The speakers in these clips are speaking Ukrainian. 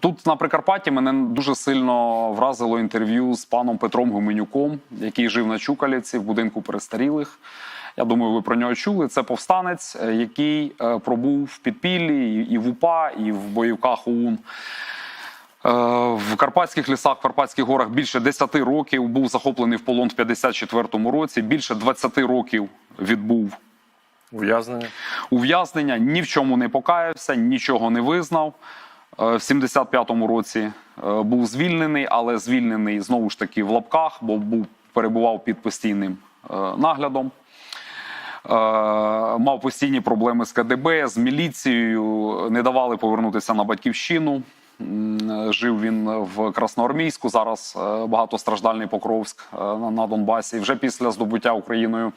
Тут на Прикарпатті мене дуже сильно вразило інтерв'ю з паном Петром Гуменюком, який жив на Чукалівці в будинку перестарілих. Я думаю, ви про нього чули. Це повстанець, е, який е, пробув в підпіллі і- в УПА, і в бойовиках ОУН. Е, В Карпатських лісах, в Карпатських горах більше 10 років був захоплений в полон в 54-му році. Більше 20 років відбув Ув'язнення. ув'язнення, ні в чому не покаявся, нічого не визнав. Е, В 75-му році е, був звільнений, але звільнений знову ж таки в лапках, бо був перебував під постійним е, наглядом. Мав постійні проблеми з КДБ, з міліцією, не давали повернутися на батьківщину. М, Жив він в Красноармійську, зараз е, багатостраждальний Покровськ е, на- Донбасі. Вже після здобуття Україною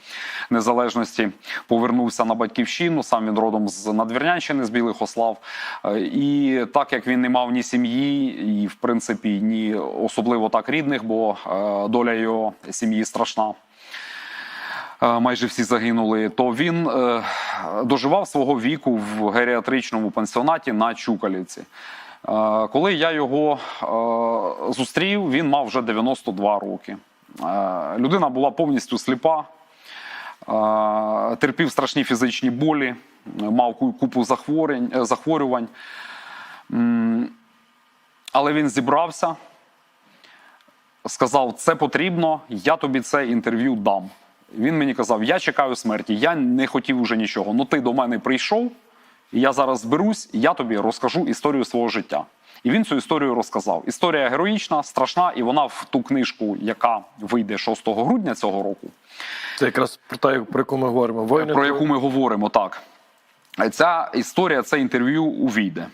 незалежності повернувся на батьківщину. Сам він родом з Надвірнянщини, з Білих Ослав. Е, І так як він не мав ні сім'ї, і в принципі ні особливо так рідних, бо е, доля його сім'ї страшна е, майже всі загинули, то він е, доживав свого віку в геріатричному пансіонаті на Чукалівці. Е, Коли я його е, зустрів, він мав вже 92 роки. Е, Людина була повністю сліпа, терпів страшні фізичні болі, мав купу захворювань. Але він зібрався, сказав: це потрібно, я тобі це інтерв'ю дам. Він мені казав: Я чекаю смерті, я не хотів уже нічого. Ну ти до мене прийшов, і я зараз зберусь, і я тобі розкажу історію свого життя. І він цю історію розказав. Історія героїчна, страшна, і вона в ту книжку, яка вийде 6 грудня цього року, Це якраз про те, про яку ми говоримо. Войни про яку ми говоримо так. Ця історія, це інтерв'ю увійде.